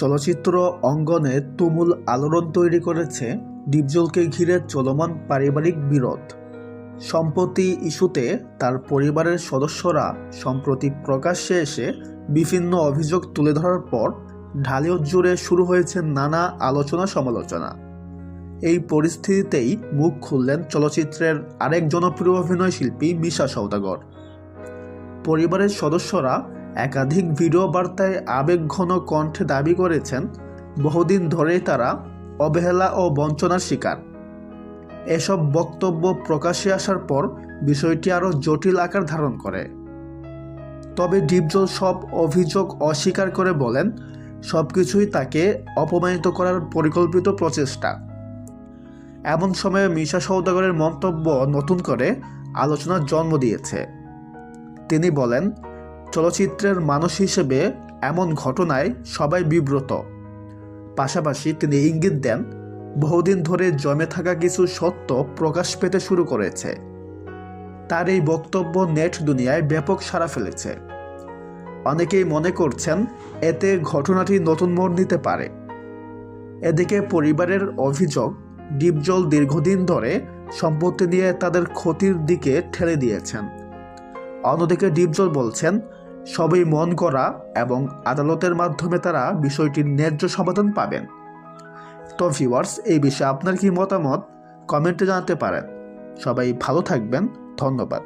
চলচ্চিত্র অঙ্গনে তুমুল আলোড়ন তৈরি করেছে ডিপজলকে ঘিরে চলমান পারিবারিক বিরোধ। সম্প্রতি ইস্যুতে তার পরিবারের সদস্যরা সম্প্রতি প্রকাশ্যে এসে বিভিন্ন অভিযোগ তুলে ধরার পর ঢালিউড জুড়ে শুরু হয়েছে নানা আলোচনা সমালোচনা। এই পরিস্থিতিতেই মুখ খুললেন চলচ্চিত্রের আরেক জনপ্রিয় অভিনয় শিল্পী মিশা সওদাগর। পরিবারের সদস্যরা একাধিক ভিডিও বার্তায় আবেগঘন কণ্ঠে দাবি করেছেন, বহুদিন ধরেই তারা অবহেলা ও বঞ্চনার শিকার। এসব বক্তব্য প্রকাশ্যে আসার পর বিষয়টি আরও জটিল আকার ধারণ করে। তবে ডিপজল সব অভিযোগ অস্বীকার করে বলেন সব কিছুই তাকে অপমানিত করার পরিকল্পিত প্রচেষ্টা। এমন সময়ে মিশা সৌদাগরের মন্তব্য নতুন করে আলোচনার জন্ম দিয়েছে। তিনি বলেন চলচ্চিত্রের মানুষ হিসেবে এমন ঘটনায় সবাই বিব্রত। পাশাপাশি তিনি ইঙ্গিত দেন, বহুদিন ধরে জমে থাকা কিছু সত্য প্রকাশ পেতে শুরু করেছে। তার এই বক্তব্য নেট দুনিয়ায় ব্যাপক সাড়া ফেলেছে। অনেকেই মনে করছেন এতে ঘটনাটি নতুন মোড় নিতে পারে। এদিকে পরিবারের অভিযোগ, ডিপজল দীর্ঘদিন ধরে সম্পত্তি নিয়ে তাদের ক্ষতির দিকে ঠেলে দিয়েছেন। অন্যদিকে ডিপজল বলছেন সবই মন করা এবং আদালতের মাধ্যমে তারা বিষয়টির ন্যায্য সমাধান পাবেন। তো ভিউয়ার্স এই বিষয়ে আপনার কি মতামত? কমেন্টে জানাতে পারেন। সবাই ভালো থাকবেন। ধন্যবাদ।